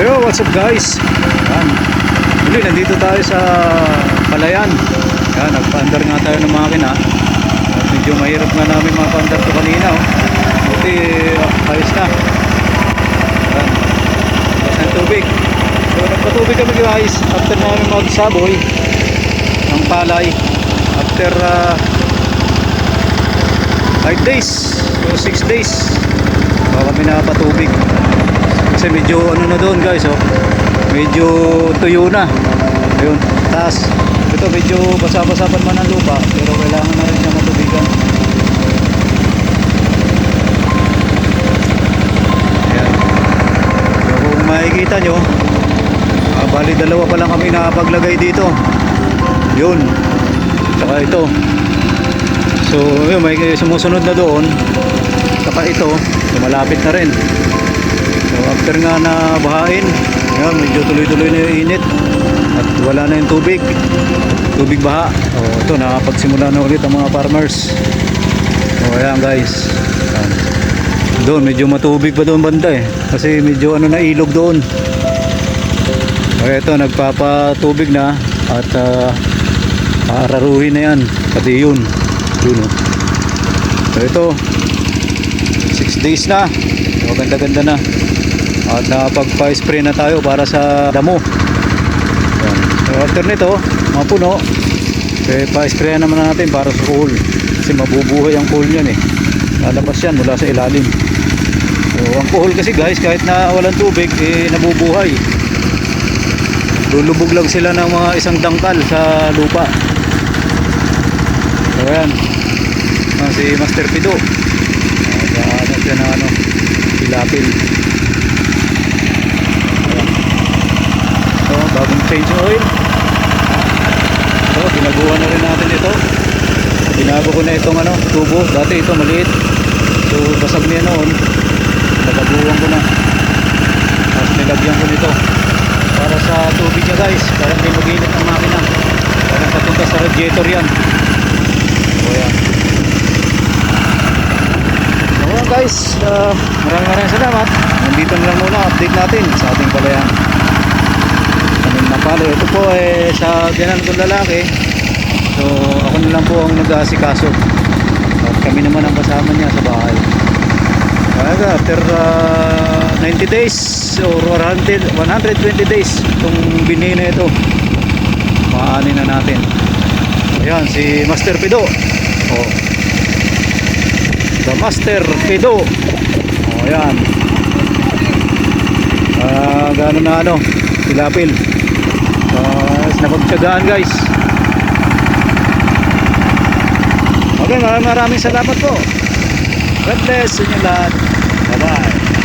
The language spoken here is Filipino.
Yo, what's up guys? Yan. Muli, nandito tayo sa Palayan. Yan, nagpa-under nga tayo ng makina. At medyo mahirap nga namin mapa-under to kanina. Oh. Buti, uh, ayos na. Yan. Tapos ng tubig. So, nagpatubig kami guys. After namin magsaboy ng palay. After uh, 5 days o 6 days. Baka kami napatubig. Kasi medyo ano na doon guys oh. Medyo tuyo na. Ayun, taas. Ito medyo basa-basa pa ang lupa pero kailangan na rin siya matubigan. Ayan. So, kung makikita nyo, ah, bali dalawa pa lang kami nakapaglagay dito. Yun. Tsaka ito. So, yun, may sumusunod na doon. Saka ito, malapit na rin. After nga na bahain, yan, medyo tuloy-tuloy na yung init at wala na yung tubig. Tubig baha. O ito, nakapagsimula na ulit ang mga farmers. O ayan guys. Ayan. Doon, medyo matubig pa doon banda eh. Kasi medyo ano na ilog doon. O ito, nagpapatubig na at uh, aararuhin na yan. Pati yun. Yun o. So ito, 6 days na. So, ganda-ganda na. At nakapagpa-spray na tayo para sa damo. Yan. So after nito, mga puno, eh, pa-spray naman natin para sa coal. Kasi mabubuhay ang coal niyan eh. Lalabas yan mula sa ilalim. So ang coal kasi guys, kahit na walang tubig, eh, nabubuhay. Lulubog lang sila ng mga isang dangkal sa lupa. So yan. Ah, si Master Pido. Siya na ano, pilapil. Change oil. So, binaguhan na rin natin ito. Binago ko na itong ano, tubo. Dati ito maliit. So, basag niya noon. Nagabuhan ko na. Tapos nilagyan ko nito. Para sa tubig niya guys. Para hindi mag-init ang makina. Para patunta sa radiator yan. So, yan. Guys. Uh, maraming maraming salamat. Nandito na lang muna. Update natin sa ating palayan napalo ito po eh sa ganan kong lalaki. So ako na lang po ang nag-aasikaso. At kami naman ang kasama niya sa bahay. Kaya after uh, 90 days or 100, 120 days itong bini na ito maanin na natin. Ayan si Master Pido. Oh. the Master Pido. Oh, ayan. Ah gano'n na ano pilapil uh, napagtsagaan guys. Okay maraming maraming salamat po. God bless sa inyo lahat. Bye bye